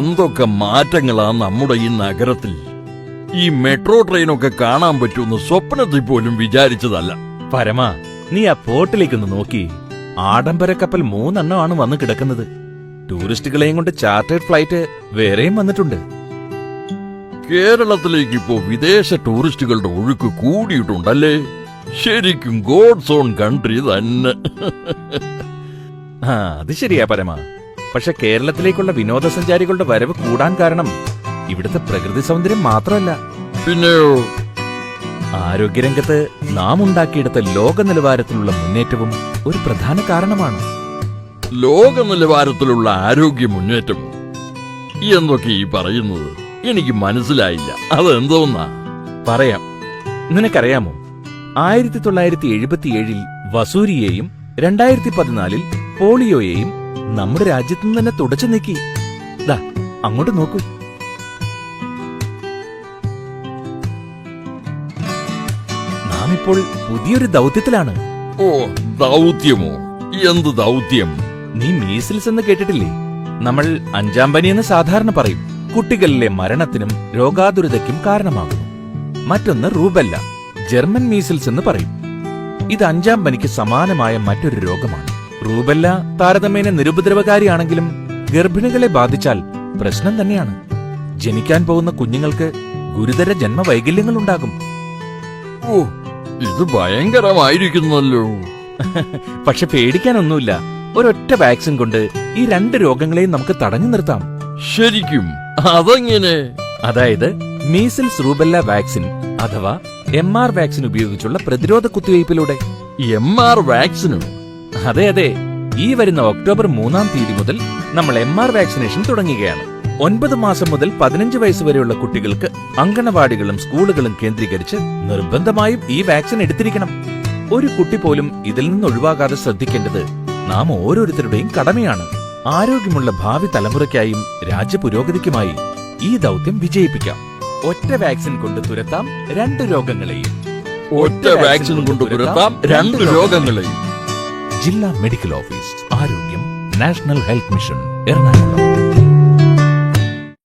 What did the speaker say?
എന്തൊക്കെ മാറ്റങ്ങളാ നമ്മുടെ ഈ നഗരത്തിൽ? ഈ മെട്രോ ട്രെയിനൊക്കെ കാണാൻ പറ്റുമെന്ന് സ്വപ്നത്തിൽ പോലും വിചാരിച്ചതല്ല. പരമ നീ ആ പോർട്ടിലേക്കൊന്ന് നോക്കി. ആഡംബര കപ്പൽ മൂന്നെണ്ണമാണ് വന്ന് കിടക്കുന്നത്. ടൂറിസ്റ്റുകളെയും കൊണ്ട് ചാർട്ടേഡ് ഫ്ലൈറ്റ് വേറെയും വന്നിട്ടുണ്ട്. കേരളത്തിലേക്ക് ഇപ്പോ വിദേശ ടൂറിസ്റ്റുകളുടെ ഒഴുക്ക് കൂടിയിട്ടുണ്ടല്ലേ? ശരിക്കും ഗോഡ്സ് ഓൺ കൺട്രി തന്നെ. ആ അത് ശരിയാ പരമ. പക്ഷെ കേരളത്തിലേക്കുള്ള വിനോദസഞ്ചാരികളുടെ വരവ് കൂടാൻ കാരണം ഇവിടുത്തെ പ്രകൃതി സൗന്ദര്യം മാത്രമല്ല. പിന്നെയോ ആരോഗ്യരംഗത്ത് നാം ഉണ്ടാക്കിയെടുത്ത ലോക നിലവാരത്തിലുള്ള മുന്നേറ്റവും ഒരു പ്രധാന കാരണമാണ്. ലോക നിലവാരത്തിലുള്ള ആരോഗ്യ മുന്നേറ്റം. എന്നൊക്കെ ഈ പറയുന്നത്? എനിക്ക് മനസ്സിലായില്ല. അതെന്തോന്നാ? പറയാം. നിനക്കറിയാമോ? ആയിരത്തി തൊള്ളായിരത്തി എഴുപത്തിയേഴിൽ വസൂരിയെയും രണ്ടായിരത്തി പതിനാലിൽ പോളിയോയെയും നമ്മുടെ രാജ്യത്തു നിന്ന് തന്നെ തുടച്ചു നീക്കി. ദാ അങ്ങോട്ട് നോക്കൂ. നാം ഇപ്പോൾ പുതിയൊരു ദൗത്യത്തിലാണ്. ഓ ദൗത്യമോ? എന്ത് ദൗത്യം? നീ മീസിൽസ് എന്ന് കേട്ടിട്ടില്ലേ? നമ്മൾ അഞ്ചാം പനി എന്ന് സാധാരണ പറയും. കുട്ടികളിലെ മരണത്തിനും രോഗാതുരതയ്ക്കും കാരണമാകുന്നു. മറ്റൊന്ന് റൂബല്ല ജർമ്മൻ മീസിൽസ് എന്ന് പറയും. ഇത് അഞ്ചാം പനിക്ക് സമാനമായ മറ്റൊരു രോഗമാണ്. റൂബല്ല താരതമ്യേന നിരുപദ്രവകാരിയാണെങ്കിലും ഗർഭിണികളെ ബാധിച്ചാൽ പ്രശ്നം തന്നെയാണ്. ജനിക്കാൻ പോകുന്ന കുഞ്ഞുങ്ങൾക്ക് ഗുരുതര ജന്മവൈകല്യങ്ങൾ ഉണ്ടാകും ഓ ഇത് ഭയങ്കരമായിരിക്കുന്നല്ലോ. പക്ഷെ പേടിക്കാനൊന്നുമില്ല. ഒരൊറ്റ വാക്സിൻ കൊണ്ട് ഈ രണ്ട് രോഗങ്ങളെയും നമുക്ക് തടഞ്ഞു നിർത്താം. ശരിക്കും അതെങ്ങനെ? അതായത് മീസിൽസ് റൂബല്ല വാക്സിൻ അഥവാ എം ആർ വാക്സിൻ ഉപയോഗിച്ചുള്ള പ്രതിരോധ കുത്തിവയ്പിലൂടെ. എം ആർ വാക്സിനും? അതെ അതെ. ഈ വരുന്ന ഒക്ടോബർ മൂന്നാം തീയതി മുതൽ നമ്മൾ എം ആർ വാക്സിനേഷൻ തുടങ്ങുകയാണ്. ഒൻപത് മാസം മുതൽ പതിനഞ്ച് വയസ്സ് വരെയുള്ള കുട്ടികൾക്ക് അങ്കണവാടികളും സ്കൂളുകളും കേന്ദ്രീകരിച്ച് നിർബന്ധമായും ഈ വാക്സിൻ എടുത്തിരിക്കണം. ഒരു കുട്ടി പോലും ഇതിൽ നിന്ന് ഒഴിവാകാതെ ശ്രദ്ധിക്കേണ്ടത് നാം ഓരോരുത്തരുടെയും കടമയാണ്. ആരോഗ്യമുള്ള ഭാവി തലമുറയ്ക്കായും രാജ്യ പുരോഗതിക്കുമായി ഈ ദൗത്യം വിജയിപ്പിക്കാം. ഒറ്റ വാക്സിൻ കൊണ്ട് തുരത്താം രണ്ട് രോഗങ്ങളെയും. ഒറ്റ വാക്സിൻ കൊണ്ട് തുരത്താം രണ്ട് രോഗങ്ങളെയും. ജില്ലാ മെഡിക്കൽ ഓഫീസ് ആരോഗ്യം നാഷണൽ ഹെൽത്ത് മിഷൻ എറണാകുളം.